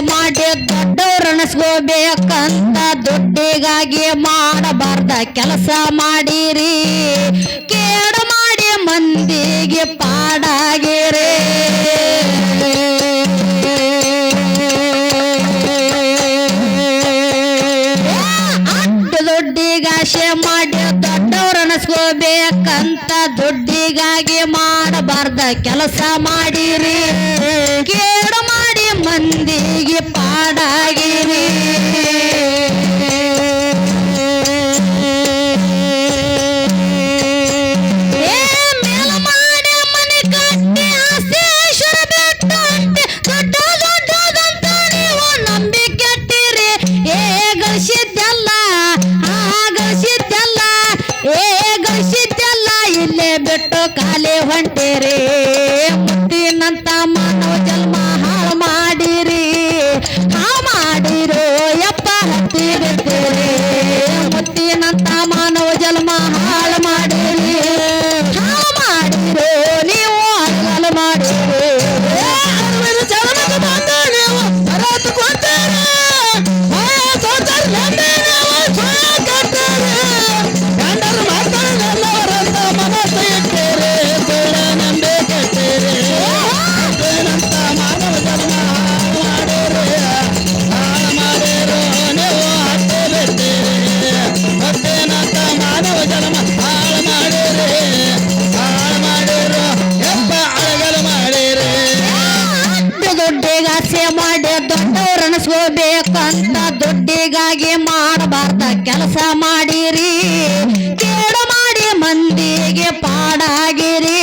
ಮಾಡಿ ದೊಡ್ಡವ್ರು ಅನಸ್ಕೋಬೇಕಂತ ದುಡ್ಡಿಗಾಗಿ ಮಾಡಬಾರ್ದ ಕೆಲಸ ಮಾಡಿರಿ. ಕೇಡು ಮಾಡಿ ಮಂದಿಗೆ ಪಾಡಾಗಿರಿ. ದುಡ್ಡಿಗಾಶೆ ಮಾಡಿ ದೊಡ್ಡವ್ರು ಅನಸ್ಕೋಬೇಕಂತ ದುಡ್ಡಿಗಾಗಿ ಮಾಡಬಾರ್ದ ಕೆಲಸ ಮಾಡಿರಿ. ಬೆಳೆಸ್ಕೋಬೇಕಂತ ದುಡ್ಡಿಗಾಗಿ ಮಾಡಬಾರ್ದ ಕೆಲಸ ಮಾಡಿರಿ ಕೇಡು ಮಾಡಿ ಮಂದಿಗೆ ಪಾಡಾಗಿರಿ.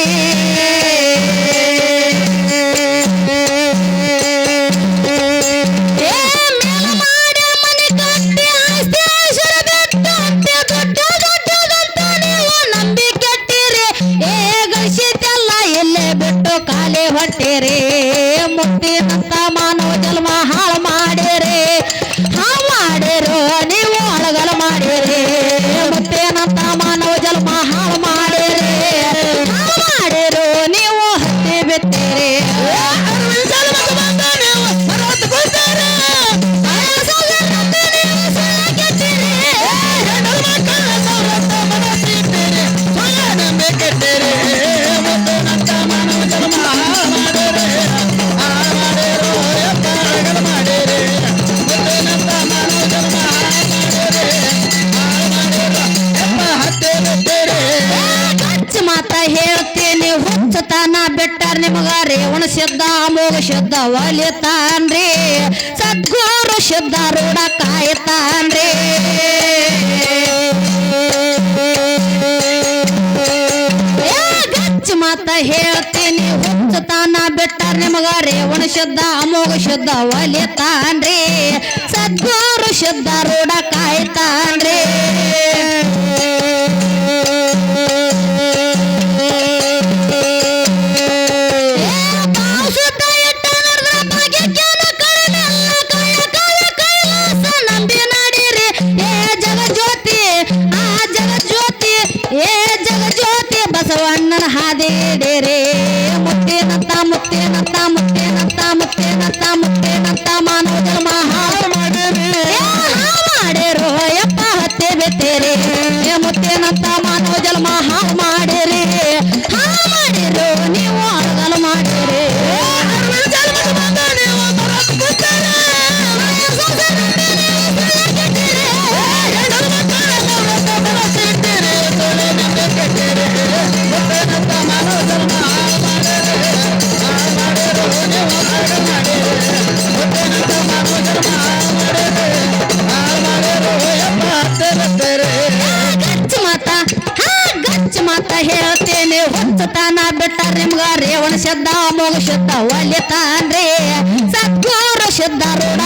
ಹೊಟ್ಟೆರಿ ಮುಟ್ಟಿನಂತ ಶಿವನ ಸಿದ್ಧ ಅಮೋಘ ಶುದ್ಧ ಒಲಿತಾನ್ರಿ. ಸದ್ಗುರು ಶುದ್ಧ ರೂಢ ಕಾಯ್ತಾನ್ರಿ. ಗಚ್ಚ ಮಾತ ಹೇಳ್ತೀನಿ, ಹುಚ್ಚತಾನ ಬಿಟ್ಟಾರ ನಿಮಗ ರೇವಣ ಶುದ್ಧ, ಅಮೋಘ ಶುದ್ಧ ಒಲಿತಾನ್ರಿ. ಸದ್ಗುರು ಶುದ್ಧ ರೂಢ ಕಾಯ್ತಾನ್ರಿ. விஷத்தாரோட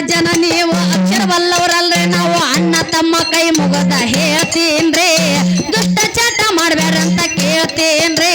ಜನ ನೀವು ಅಕ್ಷರವಲ್ಲವರಲ್ರಿ. ನಾವು ಅಣ್ಣ ತಮ್ಮ ಕೈ ಮುಗದ ಹೇಳ್ತೀನ್ರಿ. ದುಷ್ಟ ಚಟ ಮಾಡ್ಬೇಡ್ರಂತ ಕೇಳ್ತೀನ್ರಿ.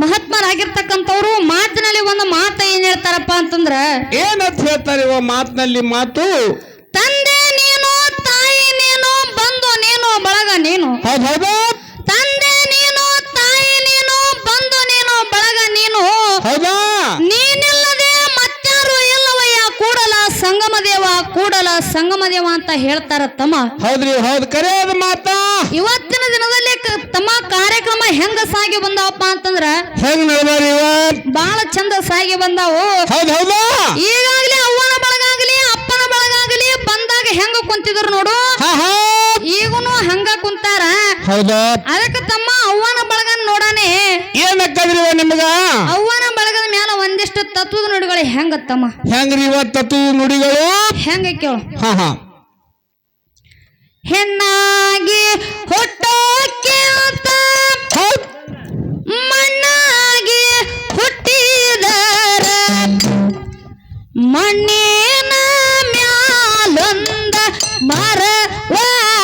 ಮಹಾತ್ಮರಾಗಿರ್ತಕ್ಕಂಥವ್ರು ಮಾತಿನಲ್ಲಿ ಒಂದು ಮಾತು ಏನ್ ಹೇಳ್ತಾರಪ್ಪ ಅಂತಂದ್ರ ಏನಂತ ಹೇಳ್ತಾರೆ ಮಾತಿನಲ್ಲಿ ಮಾತು? ತಂದೆ ನೀನು ತಾಯಿ ನೀನು ಬಂದು ನೀನು ಬಳಗ ನೀನು. ಹೌದೌದು ಹೌದಾ. ತಂದೆ ನೀನು ತಾಯಿ ನೀನು ಬಂದು ನೀನು ಬಳಗ ನೀನು. ಹೌದಾ? ನೀನಿಲ್ಲದೆ ಮತ್ತಾರು ಇಲ್ಲವಯ್ಯ ಕೂಡಲ ಸಂಗಮ ದೇವ ಕೂಡಲ ಸಂಗಮ ದೇವ ಅಂತ ಹೇಳ್ತಾರ ತಮ್ಮ ಹೌದ್ರಿ ಹೌದು. ಕರೆಯೋದು ಮಾತಾ? ಇವತ್ತಿನ ದಿನದಲ್ಲಿ ಕ- ತಮ್ಮ ಕಾರ್ಯಕ್ರಮ ಹೆಂಗ ಸಾಗಿ ಬಂದಾವಪ್ಪ ಅಂತಂದ್ರ ಹೆಂಗ್ ಬಹಳ ಚಂದ ಸಾಗಿ ಬಂದಾವು. ಹೌದ್ ಹೌದಾ? ಈಗಾಗ್ಲೇ ಅವ್ವನ ಬಳಗಾಗ್ಲಿ ಅಪ್ಪನ ಬಳಗಾಗ್ಲಿ ಬಂದಾಗ ಹೆಂಗ ಕುಂತಿದ್ರು ನೋಡು. ಈಗೂನು ಹಂಗ ಕುಂತಾರ. ಹೌದಾ? ಅದಕ್ಕೆ ತಮ್ಮ ಅವ್ವನ ಬಳಗ ನೋಡಾನೆ. ಏನಕ್ಕದ್ರಿವ ನಿಮ್ಗ? ಅವ್ವನ ಬಳಗದ ಮ್ಯಾಲ ಒಂದಿಷ್ಟು ತತ್ವದ ನುಡಿಗಳು ಹೆಂಗ ತಮ್ಮ ಹೆಂಗ್ರಿ ಇವತ್ತು ನುಡಿಗಳು? ಹೆಂಗ ಕೇಳು. ಹಾ ಹಾ. ಹೆಣ್ಣಾಗಿ ಅಂತ ಮಣ್ಣಾಗಿ ಹುಟ್ಟಿದರ ಮಣ್ಣಿನ ಮ್ಯಾಲೊಂದ ಮರವಾಗಿ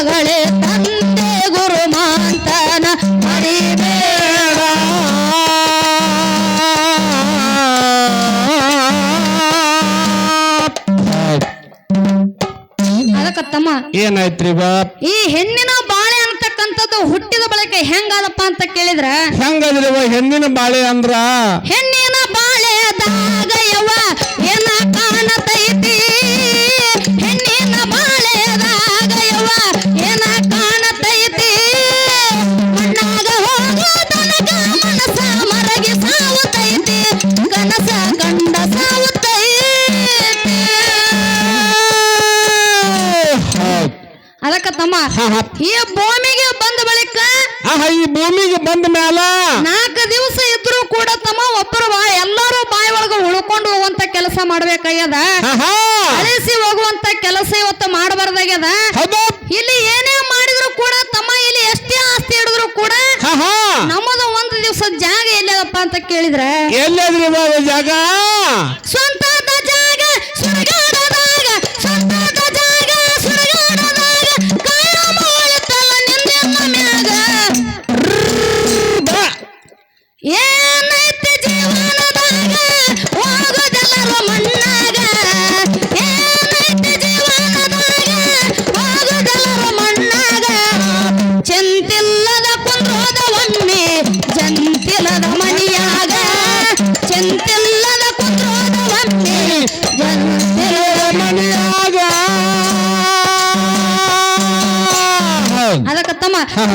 ಮಗಳೇ ತಂದೆ ಗುರು ಮಾಂತನ ಮರಿಬೇಡ. ಅದಕ್ಕತ್ತಮ್ಮ ಏನಾಯ್ತ್ರಿ ಬಾಪ್? ಈ ಹೆಣ್ಣಿನ ಬಾಳೆ ಅಂತಕ್ಕಂಥದ್ದು ಹುಟ್ಟಿದ ಬಳಿಕ ಹೆಂಗಾದಪ್ಪ ಅಂತ ಕೇಳಿದ್ರ? ಹೆಂಗದ್ರಿ ಹೆಣ್ಣಿನ ಬಾಳೆ ಅಂದ್ರ? ಹೆಣ್ಣಿನ ಬಾಳೆ ದಾಗಯವ ಈ ಭೂಮಿಗೆ ಬಂದ ಬಳಿಕ ಈ ಭೂಮಿಗೆ ಬಂದ ಮ್ಯಾಲ ನಾಲ್ಕು ದಿವಸ ಇದ್ರು ಕೂಡ ತಮ್ಮ ಒಬ್ಬರು ಎಲ್ಲಾರು ಬಾಯಿ ಒಳಗ ಉಳ್ಕೊಂಡು ಹೋಗುವಂತ ಕೆಲಸ ಮಾಡ್ಬೇಕಾಗ್ಯದ. ಅಳಿಸಿ ಹೋಗುವಂತ ಕೆಲಸ ಇವತ್ತು ಮಾಡಬಾರ್ದಾಗ್ಯದ. ಇಲ್ಲಿ ಏನೇ ಮಾಡಿದ್ರು ಕೂಡ ತಮ್ಮ ಇಲ್ಲಿ ಎಷ್ಟೇ ಆಸ್ತಿ ಹಿಡಿದ್ರು ಕೂಡ ನಮ್ಮದು ಒಂದು ದಿವಸ ಜಾಗ ಎಲ್ಲದಪ್ಪ ಅಂತ ಕೇಳಿದ್ರೆ ಎಲ್ಲದ್ರಿ ಜಾಗ? ಸ್ವಂತ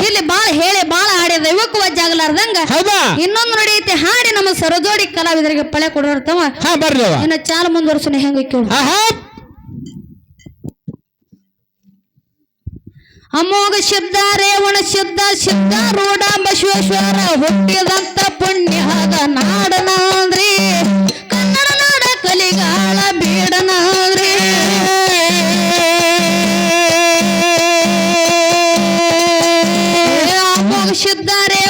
ಇಲ್ಲಿ ಬಾಳ ಹೇಳಿ ಬಾಳ ಹಾಡಿದ ಇವಕ್ಕೂ ವಜ್ಜಾಗಲಾರ್ದಂಗ ಇನ್ನೊಂದು ನಡೆಯುತ್ತೆ ಹಾಡಿ ನಮ್ಮ ಸರಜೋಡಿ ಕಲಾವಿದರಿಗೆ ಪಳೆ ಕೊಡೋರ್ತವ ಇನ್ನ ಚಾಲ ಮುಂದುವರ್ಸೋಣ ಹೆಂಗ ಅಮೋಘ ಶಬ್ದ ರೇವಣ ಶಬ್ದ ಶಬ್ದ ರೋಡ ಬಸವೇಶ್ವರ ಹುಟ್ಟಿದಂತ ಪುಣ್ಯದ ನಾಡನ ಅಂದ್ರಿ ಕನ್ನಡ ನಾಡ ಕಲಿಗಾಳ ಬೀಡನ പരിശുദ്ധരെ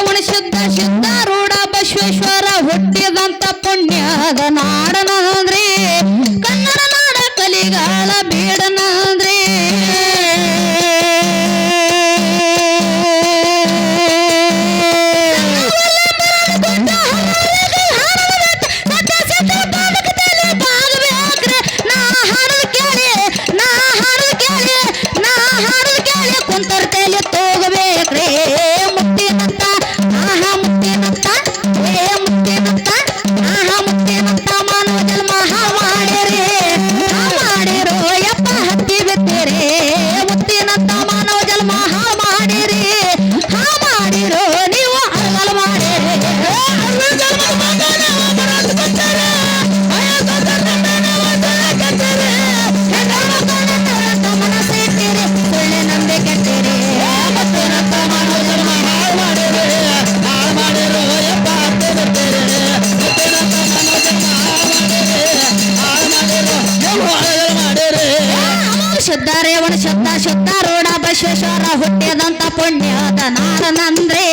ಶುದ್ಧ ರೇವಣ ಶುದ್ಧ ಶುದ್ಧ ರೋಡ ಬಸವೇಶ್ವರ ಹುಟ್ಟಿದಂತ ಪುಣ್ಯದ ನಾರನಂದ್ರೆ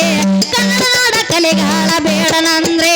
ಕನ್ನಡ ನಾಡ ಬೇಡನಂದ್ರೆ.